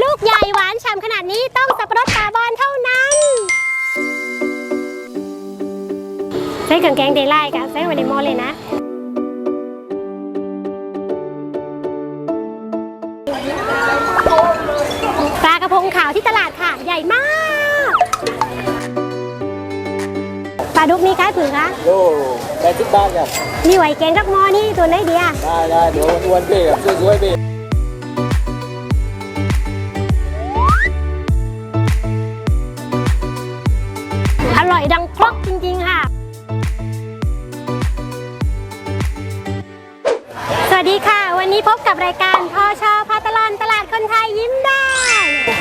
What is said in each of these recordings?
ลูกใหญ่หวานฉ่ำขนาดนี้ต้องสับปะรดป่าบอนเท่านั้นใส่เครื่องแกงเดล่กับใส่ไว้ในหม้อเลยนะ ปลากระพงขาวที่ตลาดค่ะ ใหญ่มาก ปลาดุกนี่คล้ายผือคะโลแปดสิบบาทครับมีไหวแกงรักหมอนี่ตัวไหนดีอะได้ได้เดี๋ยวอ้วนๆเป้ครับสวยๆเอร่อยดังครกจริงๆค่ะ สวัสดีค่ะ วันนี้พบกับรายการพอชอพาตลอนตลาดคนไทยยิ้มได้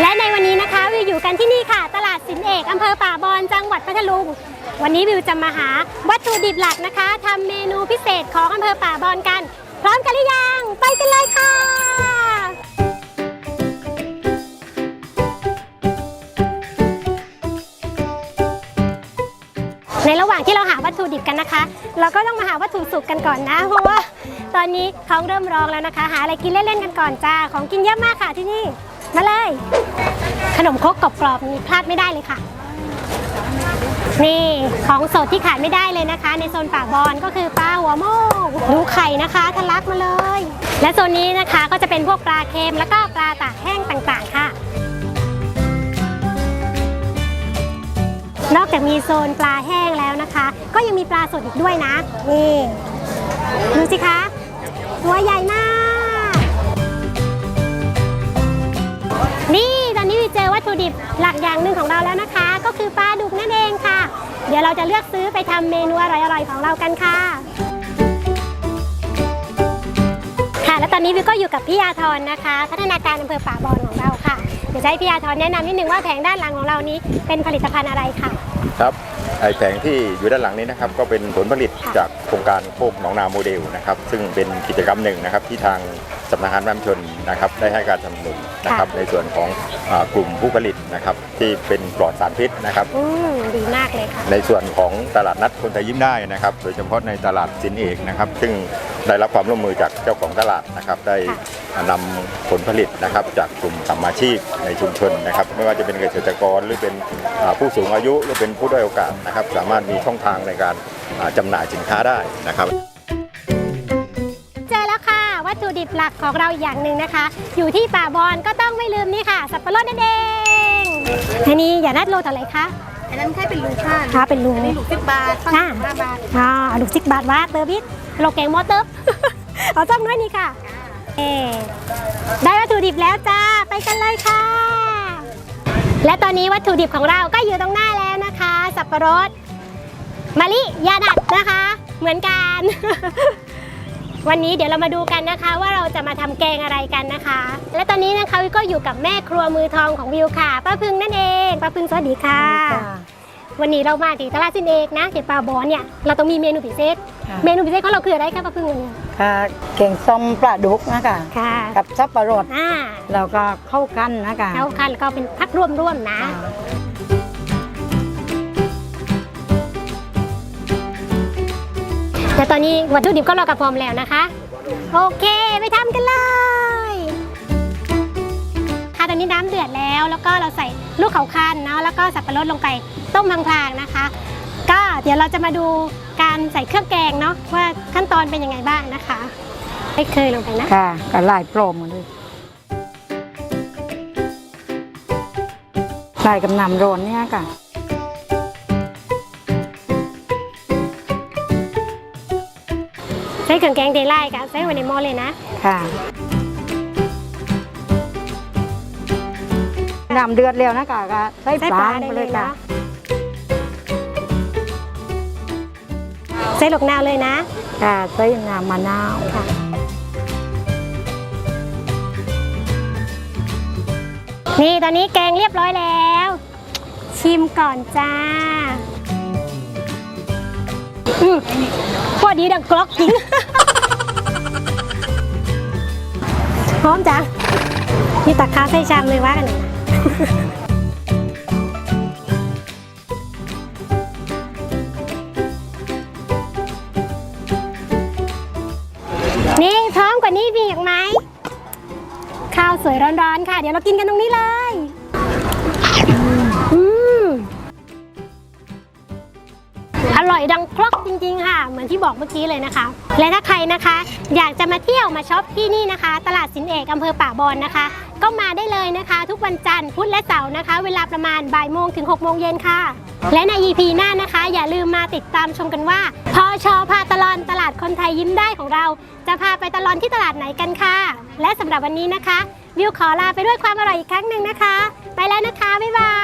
และในวันนี้นะคะวิวอยู่กันที่นี่ค่ะ ตลาดสินเอกอำเภอป่าบอนจังหวัดพัทลุง วันนี้วิวจะมาหาวัตถุดิบหลักนะคะทำเมนูพิเศษของอำเภอป่าบอนกัน พร้อมกันหรือยัง ไปกันเลยค่ะ ในระหว่างที่เราหาวัตถุดิบกันนะคะ เราก็ต้องมาหาวัตถุสุกกันก่อนนะ เพราะว่าตอนนี้ท้องเริ่มร้องแล้วนะคะ หาอะไรกินเล่นๆกันก่อนจ้า ของกินเยอะมากค่ะที่นี่ มาเลย ขนมครกกรอบๆนี่พลาดไม่ได้เลยค่ะ นี่ของสดที่ขาดไม่ได้เลยนะคะ ในโซนป่าบอนก็คือปลาหัวโมงดูไข่นะคะทะลักมาเลย และโซนนี้นะคะก็จะเป็นพวกปลาเค็มแล้วก็ปลาตากแห้งต่างๆค่ะ นอกจากมีโซนปลาแห้งแล้วนะคะ ก็ยังมีปลาสดอีกด้วยนะนี่ดูสิคะตัวใหญ่มาก นี่ตอนนี้วิเจอวัตถุดิบหลักอย่างหนึ่งของเราแล้วนะคะ ก็คือปลาดุกนั่นเองค่ะ เดี๋ยวเราจะเลือกซื้อไปทำเมนูอร่อยๆของเรากันค่ะค่ะ และตอนนี้วิวก็อยู่กับพี่ยาธรนะคะ พัฒนาการอำเภอป่าบอนของเราค่ะ เดี๋ยวจะให้พี่ยาธรแนะนำนิดนึงว่าแผงด้านหลังของเรานี้เป็นผลิตภัณฑ์อะไรค่ะ ครับไอแผงที่อยู่ด้านหลังนี้นะครับก็เป็นผลผลิตค่ะจากโครงการโคกหนองนาโมเดลนะครับซึ่งเป็นกิจกรรมหนึ่งนะครับที่ทางสำนักงานน้ำชนนะครับได้ให้การสนับสนุนนะครับในส่วนของอากลุ่มผู้ผลิตนะครับที่เป็นปลอดสารพิษนะครับ อืมดีมากเลยค่ะ ในส่วนของตลาดนัดคนไทยยิ้มได้นะครับ โดยเฉพาะในตลาดสินเอกนะครับ ซึ่ง ได้รับความร่วมมือจากเจ้าของตลาดนะครับ ได้ค่ะนำผลผลิตนะครับจากกลุ่มสัมมาชีพในชุมชนนะครับ ไม่ว่าจะเป็นเกษตรกรหรือเป็นอ่าผู้สูงอายุหรือเป็นผู้ด้อยโอกาสนะครับ สามารถมีช่องทางในการอ่าจำหน่ายสินค้าได้นะครับเจอแล้วค่ะ วัตถุดิบหลักของเราอีกอย่างหนึ่งนะคะ อยู่ที่ป่าบอนก็ต้องไม่ลืมนี่ค่ะ สับปะรดนั่นเองอันนี้อย่านัดโลเท่าไหร่คะ อันนั้นแค่เป็นลูกค่ะถ้าเป็นลุงอันนี้ลูกสิบบาทฟังอ่าห้าบาทอ๋อลูกซิกบาทวาเตอร์บิดโลแกงมอเตอร์ เอาจ้ำน้อยนี่ค่ะเอ่ได้วัตถุดิบแล้วจ้า ไปกันเลยค่ะ และตอนนี้วัตถุดิบของเราก็อยู่ตรงหน้าแล้วนะคะ สับปะรดมะลิยาดัดนะคะ เหมือนกัน วันนี้เดี๋ยวเรามาดูกันนะคะ ว่าเราจะมาทำแกงอะไรกันนะคะ และตอนนี้นะคะวิวก็อยู่กับแม่ครัวมือทองของวิวค่ะป้าพึงนั่นเองป้าพึงสวัสดีค่ะ วันนี้เรามาที่ตลาดสินเอกนะเขียปลาบอนเนี่ยเราต้องมีเมนูพิเศษค่ะเมนูพิเศษของเราคืออะไรคะป้าพึ่งวันนี้ค่ะเก่งส้มปลาดุกนะคะค่ะกับซับปะรดอ่าแล้วก็เข้ากันนะคะแล้วคันก็เป็นพักร่วมๆนะ แต่ตอนนี้วัตถุดิบก็รอกระพร้อมแล้วนะคะ โอเคไปทำกันเลยค่ะตอนนี้น้ำเดือดแล้ว แล้วก็เราใส่ลูกเขาคันเนาะแล้วก็สับปะรดลงไปต้มพลางๆนะคะ ก็เดี๋ยวเราจะมาดูการใส่เครื่องแกงเนาะว่าขั้นตอนเป็นยังไงบ้างนะคะไม่เคยลงไปนะค่ะก็ลายโปรมมาเลยลายกับน้ำโรนเนี่ยค่ะ ใช้เครื่องแกงเดล่กับใช้ไว้ในหม้อเลยนะ ค่ะน้ำเดือดแล้วนะคะก็ใส่ใส่ปปลาลาลงได้ไปเลเลยยค่ะ เนาะใส่หลกนาวเลยนะ ค่ะใส่น้ำมะนาวค่ะ นี่ตอนนี้แกงเรียบร้อยแล้ว ชิมก่อนจ้าอืม พอดีดังกรอกจริงหอมจังนี่ตักข้าวใส่ชามเลยว่ากันหน่อยนะนี่พร้อมกว่านี้มีอีกไหมขข้าวสวยร้อนๆค่ะ เดี๋ยวเรากินกันตรงนี้เลย ร่อยดังครกจริงๆค่ะ เหมือนที่บอกเมื่อกี้เลยนะคะ และถ้าใครนะคะ อยากจะมาเที่ยวมาช็อปที่นี่นะคะ ตลาดสินเอกอำเภอป่าบอนนะคะ ก็มาได้เลยนะคะ ทุกวันจันทร์พุธและเสาร์นะคะ เวลาประมาณบ่ายโมงถึง6โมงเย็นค่ะ และใน EP หน้านะคะ อย่าลืมมาติดตามชมกันว่า พอชอพาตลอนตลาดคนไทยยิ้มได้ของเรา จะพาไปตลอนที่ตลาดไหนกันค่ะ และสำหรับวันนี้นะคะ วิวขอลาไปด้วยความอร่อยอีกครั้งหนึ่งนะคะ ไปแล้วนะคะ